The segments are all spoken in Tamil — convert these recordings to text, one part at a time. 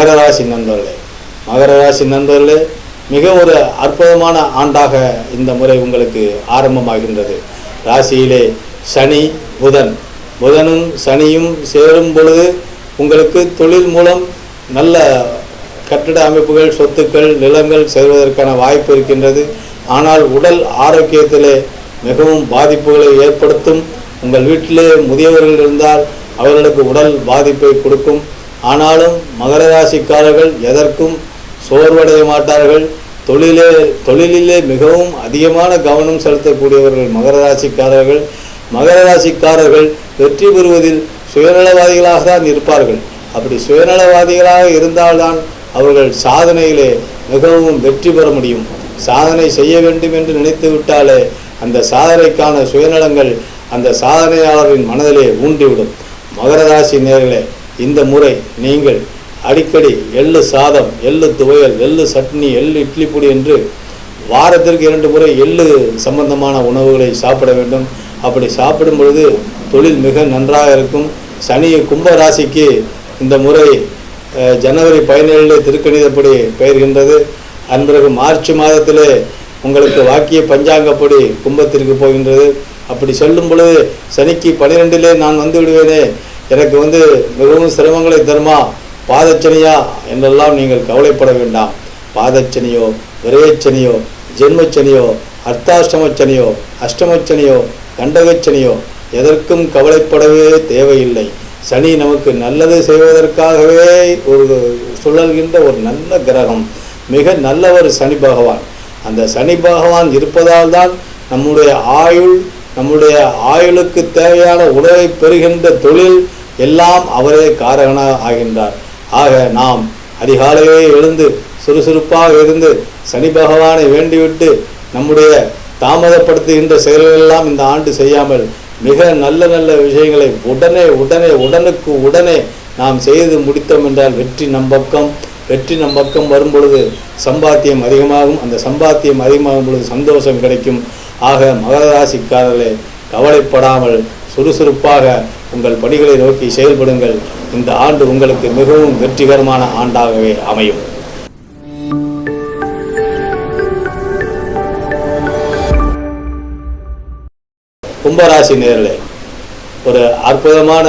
மகர ராசி நண்பர்களே மகர ராசி நண்பர்களே மிக ஒரு அற்புதமான ஆண்டாக இந்த முறை உங்களுக்கு ஆரம்பமாகின்றது. ராசியிலே சனி புதன். புதனும் சனியும் சேரும் பொழுது உங்களுக்கு தொழில் மூலம் நல்ல கட்டிட அமைப்புகள் சொத்துக்கள் நிலங்கள் சேர்வதற்கான வாய்ப்பு இருக்கின்றது. ஆனால் உடல் ஆரோக்கியத்திலே மிகவும் பாதிப்புகளை ஏற்படுத்தும். உங்கள் வீட்டிலே முதியவர்கள் இருந்தால் அவர்களுக்கு உடல் பாதிப்பை கொடுக்கும். ஆனாலும் மகர ராசிக்காரர்கள் எதற்கும் சோர்வடைய மாட்டார்கள். தொழிலே தொழிலிலே மிகவும் அதிகமான கவனம் செலுத்தக்கூடியவர்கள் மகர ராசிக்காரர்கள். மகர ராசிக்காரர்கள் வெற்றி பெறுவதில் சுயநலவாதிகளாக தான் இருப்பார்கள். அப்படி சுயநலவாதிகளாக இருந்தால்தான் அவர்கள் சாதனையிலே மிகவும் வெற்றி பெற முடியும். சாதனை செய்ய வேண்டும் என்று நினைத்து விட்டாலே அந்த சாதனைக்கான சுயநலங்கள் அந்த சாதனையாளரின் மனதிலே ஊன்றிவிடும் மகர ராசி நேர்களே இந்த முறை நீங்கள் அடிக்கடி எள்ளு சாதம் எள்ளு துவையல் எள்ளு சட்னி எள்ளு இட்லி பொடி என்று வாரத்திற்கு இரண்டு முறை எள்ளு சம்பந்தமான உணவுகளை சாப்பிட வேண்டும். அப்படி சாப்பிடும் பொழுது தொழில் மிக நன்றாக இருக்கும். சனி கும்ப ராசிக்கு இந்த முறை ஜனவரி பதினேழு திருக்கணிதப்படி பெயர்கின்றது. அன்பிறகு மார்ச் மாதத்திலே உங்களுக்கு வாக்கிய பஞ்சாங்கப்படி கும்பத்திற்கு போகின்றது. அப்படி சொல்லும் பொழுது சனிக்கு பனிரெண்டிலே நான் வந்து விடுவேனே எனக்கு வந்து மிகவும் சிரமங்களை தருமா? பாதச்சனியா என்றெல்லாம் நீங்கள் கவலைப்பட வேண்டாம். பாதச்சனியோ விரையச்சனியோ ஜென்மச்சனியோ அர்த்தாஷ்டமச்சனியோ அஷ்டமச்சனியோ கண்டகச்சனியோ எதற்கும் கவலைப்படவே தேவையில்லை. சனி நமக்கு நல்லது செய்வதற்காகவே ஒரு சுழல்கின்ற ஒரு நல்ல கிரகம். மிக நல்லவர் சனி பகவான். அந்த சனி பகவான் இருப்பதால் தான் நம்முடைய ஆயுள் நம்முடைய ஆயுளுக்கு தேவையான உணவை பெறுகின்ற தொழில் எல்லாம் அவரே காரகனாக ஆகின்றார். ஆக நாம் அதிகாலையே எழுந்து சுறுசுறுப்பாக இருந்து சனி பகவானை வேண்டிவிட்டு நம்முடைய தாமதப்படுத்துகின்ற செயல்களெல்லாம் இந்த ஆண்டு செய்யாமல் மிக நல்ல நல்ல விஷயங்களை உடனே உடனே உடனுக்கு உடனே நாம் செய்து முடித்தோம் என்றால் வெற்றி நம் பக்கம். வெற்றி நம் பக்கம் வரும் பொழுது சம்பாத்தியம் அதிகமாகும். அந்த சம்பாத்தியம் அதிகமாகும் பொழுது சந்தோஷம் கிடைக்கும். ஆக மகர ராசிக்காரர்களே கவலைப்படாமல் சுறுசுறுப்பாக உங்கள் பணிகளை நோக்கி செயல்படுங்கள். இந்த ஆண்டு உங்களுக்கு மிகவும் வெற்றிகரமான ஆண்டாகவே அமையும். கும்பராசி நேர்களே ஒரு அற்புதமான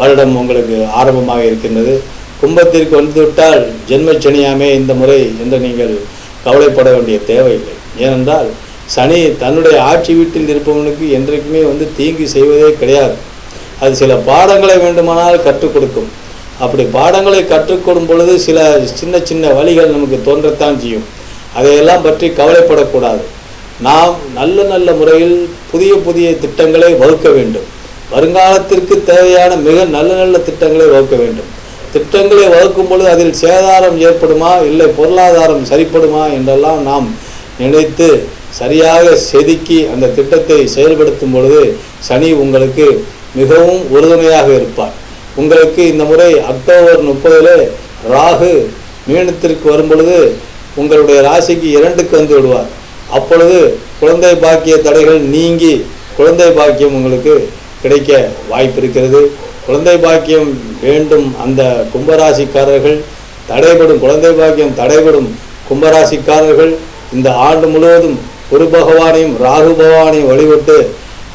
வருடம் உங்களுக்கு ஆரம்பமாக இருக்கின்றது. கும்பத்திற்கு வந்துவிட்டால் ஜென்மச்சனியாமே இந்த முறை என்று நீங்கள் கவலைப்பட வேண்டிய தேவையில்லை. ஏனென்றால் சனி தன்னுடைய ஆட்சி வீட்டில் இருப்பவனுக்கு என்றைக்குமே வந்து தீங்கு செய்வதே கிடையாது. அது சில பாடங்களை வேண்டுமானால் கற்றுக் கொடுக்கும். அப்படி பாடங்களை கற்றுக்கொடும் பொழுது சில சின்ன சின்ன வழிகள் நமக்கு தோன்றத்தான் செய்யும். அதையெல்லாம் பற்றி கவலைப்படக்கூடாது. நாம் நல்ல நல்ல முறையில் புதிய புதிய திட்டங்களை வகுக்க வேண்டும். வருங்காலத்திற்கு தேவையான மிக நல்ல நல்ல திட்டங்களை வகுக்க வேண்டும். திட்டங்களை வகுக்கும் பொழுது அதில் சேதாரம் ஏற்படுமா? இல்லை பொருளாதாரம் சரிப்படுமா? என்றெல்லாம் நாம் நினைத்து சரியாக செதுக்கி அந்த திட்டத்தை செயல்படுத்தும் பொழுது சனி உங்களுக்கு மிகவும் உறுதுணையாக இருப்பார். உங்களுக்கு இந்த முறை அக்டோபர் முப்பதில் ராகு மீனத்திற்கு வரும் பொழுது உங்களுடைய ராசிக்கு இரண்டுக்கு வந்து விடுவார். அப்பொழுது குழந்தை பாக்கிய தடைகள் நீங்கி குழந்தை பாக்கியம் உங்களுக்கு கிடைக்க வாய்ப்பு இருக்கிறது குழந்தை பாக்கியம் வேண்டும் அந்த கும்பராசிக்காரர்கள். தடைபடும் குழந்தை பாக்கியம் தடைபடும் கும்பராசிக்காரர்கள் இந்த ஆண்டு முழுவதும் குரு பகவானையும் ராகு பகவானையும் வழிபட்டு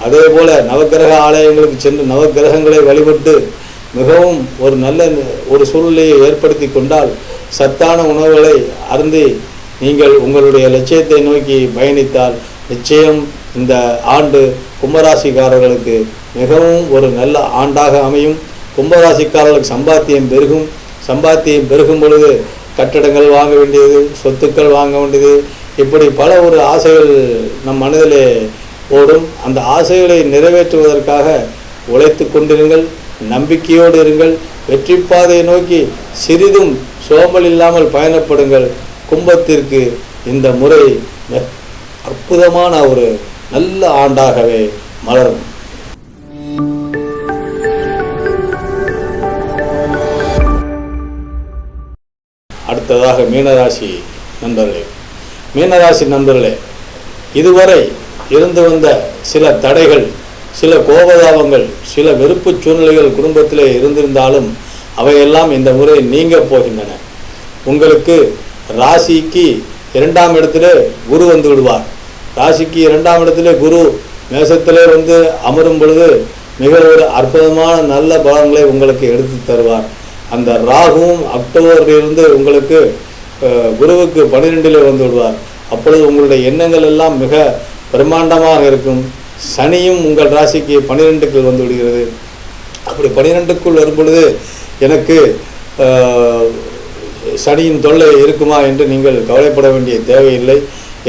அதே போல நவக்கிரக ஆலயங்களுக்கு சென்று நவக்கிரகங்களை வழிபட்டு மிகவும் ஒரு நல்ல ஒரு சூழ்நிலையை ஏற்படுத்தி கொண்டால் சத்தான உணவுகளை அருந்தி நீங்கள் உங்களுடைய லட்சியத்தை நோக்கி பயணித்தால் நிச்சயம் இந்த ஆண்டு கும்பராசிக்காரர்களுக்கு மிகவும் ஒரு நல்ல ஆண்டாக அமையும். கும்பராசிக்காரர்களுக்கு சம்பாத்தியம் பெருகும். சம்பாத்தியம் பெருகும் பொழுது கட்டடங்கள் வாங்க வேண்டியது சொத்துக்கள் வாங்க வேண்டியது இப்படி பல ஒரு ஆசைகள் நம் மனதிலே ஓடும். அந்த ஆசைகளை நிறைவேற்றுவதற்காக உழைத்து கொண்டிருங்கள் நம்பிக்கையோடு இருங்கள் வெற்றி பாதையை நோக்கி சிறிதும் சோம்பல் இல்லாமல் பயணப்படுங்கள். கும்பத்திற்கு இந்த முறை அற்புதமான ஒரு நல்ல ஆண்டாகவே மலரும். அடுத்ததாக மீனராசி நண்பர்களே மீனராசி நண்பர்களே இதுவரை இருந்து வந்த சில தடைகள் சில கோபதாபங்கள் சில வெறுப்பு சூழ்நிலைகள் குடும்பத்திலே இருந்திருந்தாலும் அவையெல்லாம் இந்த முறை நீங்க போகின்றன. உங்களுக்கு ராசிக்கு இரண்டாம் இடத்திலே குரு வந்து விடுவார். ராசிக்கு இரண்டாம் இடத்திலே குரு மேசத்திலே வந்து அமரும் பொழுது மிக ஒரு அற்புதமான நல்ல பலன்களை உங்களுக்கு எடுத்து தருவார். அந்த ராகுவும் அக்டோபரிலிருந்து உங்களுக்கு குருவுக்கு பனிரெண்டிலே வந்து விடுவார். அப்பொழுது உங்களுடைய எண்ணங்கள் எல்லாம் மிக பிரம்மாண்டமாக இருக்கும். சனியும் உங்கள் ராசிக்கு பன்னிரெண்டுக்கு வந்து விடுகிறது. அப்படி பனிரெண்டுக்குள் வரும்பொழுது எனக்கு சனியின் தொல்லை இருக்குமா என்று நீங்கள் கவலைப்பட வேண்டிய தேவையில்லை.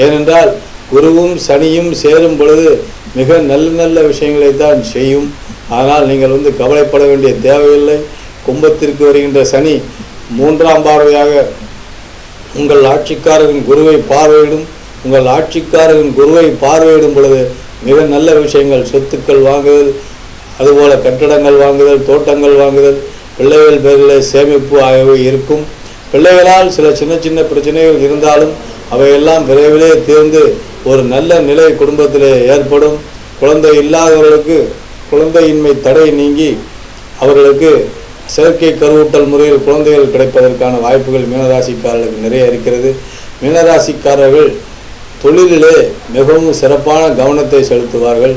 ஏனென்றால் குருவும் சனியும் சேரும் பொழுது மிக நல்ல நல்ல விஷயங்களை தான் செய்யும். ஆனால் நீங்கள் வந்து கவலைப்பட வேண்டிய தேவையில்லை. கும்பத்திற்கு வருகின்ற சனி மூன்றாம் பார்வையாக உங்கள் ஆட்சிக்காரரின் குருவை பார்வையிடும் உங்கள் ஆட்சிக்காரரின் குருவை பார்வையிடும் பொழுது மிக நல்ல விஷயங்கள் சொத்துக்கள் வாங்குதல் அதுபோல கட்டடங்கள் வாங்குதல் தோட்டங்கள் வாங்குதல் பிள்ளைகள் பேரில் சேமிப்பு ஆகியவை இருக்கும். பிள்ளைகளால் சில சின்ன சின்ன பிரச்சனைகள் இருந்தாலும் அவையெல்லாம் விரைவிலே தீர்ந்து ஒரு நல்ல நிலை குடும்பத்திலே ஏற்படும். குழந்தை இல்லாதவர்களுக்கு குழந்தையின்மை தடை நீங்கி அவர்களுக்கு செயற்கை கருவூட்டல் முறையில் குழந்தைகள் கிடைப்பதற்கான வாய்ப்புகள் மீனராசிக்காரர்களுக்கு நிறைய இருக்கிறது. மீனராசிக்காரர்கள் தொழிலிலே மிகவும் சிறப்பான கவனத்தை செலுத்துவார்கள்.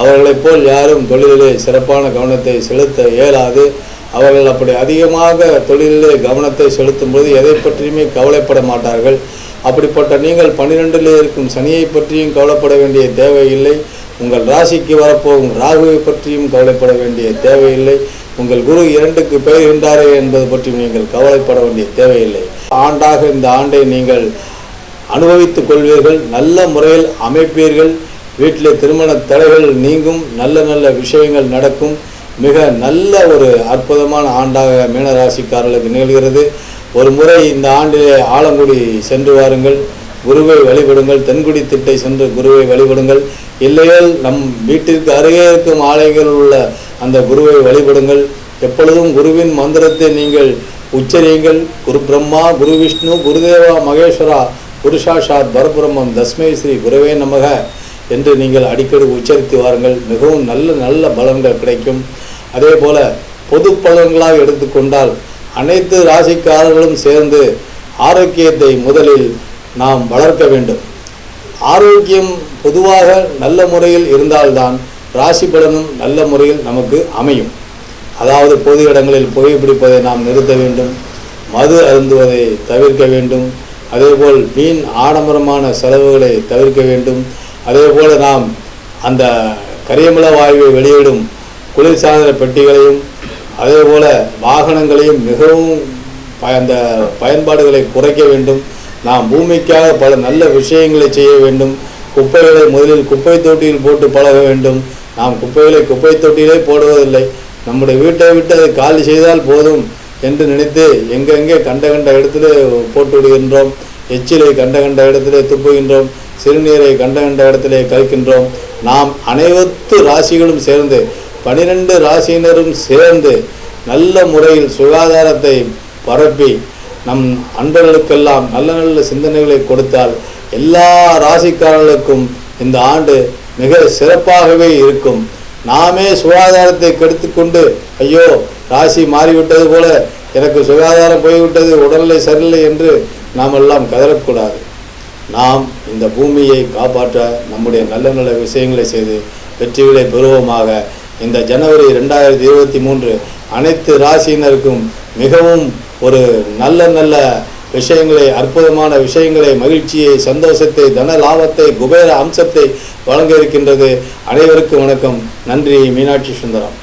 அவர்களைப் போல் யாரும் தொழிலிலே சிறப்பான கவனத்தை செலுத்த இயலாது. அவர்கள் அப்படி அதிகமாக தொழிலிலே கவனத்தை செலுத்தும் போது எதை பற்றியுமே கவலைப்பட மாட்டார்கள். அப்படிப்பட்ட நீங்கள் பன்னிரெண்டிலே இருக்கும் சனியை பற்றியும் கவலைப்பட வேண்டிய தேவையில்லை. உங்கள் ராசிக்கு வரப்போகும் ராகுவை பற்றியும் கவலைப்பட வேண்டிய தேவையில்லை. உங்கள் குரு இரண்டுக்கு பெயர்கின்றாரே என்பது பற்றி நீங்கள் கவலைப்பட வேண்டிய தேவையில்லை. ஆண்டாக இந்த ஆண்டை நீங்கள் அனுபவித்துக் கொள்வீர்கள். நல்ல முறையில் அமைப்பீர்கள். வீட்டில் திருமண தடைகள் நீங்கும். நல்ல நல்ல விஷயங்கள் நடக்கும். மிக நல்ல ஒரு அற்புதமான ஆண்டாக மீனராசிக்காரர்களுக்கு நிகழ்கிறது. ஒரு முறை இந்த ஆண்டிலே ஆலங்குடி சென்று வாருங்கள். குருவை வழிபடுங்கள். தென்குடி திட்டை சென்று குருவை வழிபடுங்கள். இல்லையேல் நம் வீட்டிற்கு அருகே இருக்கும் ஆலயங்களில் உள்ள அந்த குருவை வழிபடுங்கள். எப்பொழுதும் குருவின் மந்திரத்தை நீங்கள் உச்சரியுங்கள். குரு பிரம்மா குரு விஷ்ணு குருதேவா மகேஸ்வரா புருஷாஷாத் பரபிரம்மம் தஸ்மை ஸ்ரீ குருவே நமக என்று நீங்கள் அடிக்கடி உச்சரித்து வாருங்கள். மிகவும் நல்ல நல்ல பலன்கள் கிடைக்கும். அதே போல பொது பலன்களாக எடுத்துக்கொண்டால் அனைத்து ராசிக்காரர்களும் சேர்ந்து ஆரோக்கியத்தை முதலில் நாம் வளர்க்க வேண்டும். ஆரோக்கியம் பொதுவாக நல்ல முறையில் இருந்தால்தான் ராசி பலனும் நல்ல முறையில் நமக்கு அமையும். அதாவது பொது இடங்களில் புகைப்பிடிப்பதை நாம் நிறுத்த வேண்டும். மது அருந்துவதை தவிர்க்க வேண்டும். அதேபோல் வீண் ஆடம்பரமான செலவுகளை தவிர்க்க வேண்டும். அதேபோல் நாம் அந்த கரியமில வாயுவை வெளியிடும் குளிர்சாதன பெட்டிகளையும் அதேபோல் வாகனங்களையும் மிகவும் அந்த பயன்பாடுகளை குறைக்க வேண்டும். நாம் பூமிக்காக பல நல்ல விஷயங்களை செய்ய வேண்டும். குப்பைகளை முதலில் குப்பை தொட்டியில் போட்டு பழக வேண்டும். நாம் குப்பைகளை குப்பை தொட்டியிலே போடுவதில்லை. நம்முடைய வீட்டை விட்டு அதை காலி செய்தால் போதும் என்று நினைத்து எங்கெங்கே கண்ட கண்ட இடத்துல போட்டு விடுகின்றோம். எச்சிலை கண்ட கண்ட இடத்திலே துப்புகின்றோம். சிறுநீரை கண்ட கண்ட இடத்திலே கழிக்கின்றோம். நாம் அனைத்து ராசிகளும் சேர்ந்து பனிரெண்டு ராசியினரும் சேர்ந்து நல்ல முறையில் சுகாதாரத்தை பரப்பி நம் அன்பர்களுக்கெல்லாம் நல்ல நல்ல சிந்தனைகளை கொடுத்தால் எல்லா ராசிக்காரர்களுக்கும் இந்த ஆண்டு மிக சிறப்பாகவே இருக்கும். நாமே சுகாதாரத்தை கெடுத்துக்கொண்டு ஐயோ ராசி மாறிவிட்டது போல எனக்கு சுகாதாரம் போய்விட்டது உடல்நிலை சரியில்லை என்று நாம் எல்லாம் கதறக்கூடாது. நாம் இந்த பூமியை காப்பாற்ற நம்முடைய நல்ல நல்ல விஷயங்களை செய்து வெற்றிகளை பெறுவோமாக. இந்த ஜனவரி ரெண்டாயிரத்தி இருபத்தி மூன்று அனைத்து ராசியினருக்கும் மிகவும் ஒரு நல்ல நல்ல விஷயங்களை அற்புதமான விஷயங்களை மகிழ்ச்சியை சந்தோஷத்தை தன லாபத்தை குபேர அம்சத்தை வழங்க இருக்கின்றது. அனைவருக்கும் வணக்கம். நன்றி மீனாட்சி சுந்தரம்.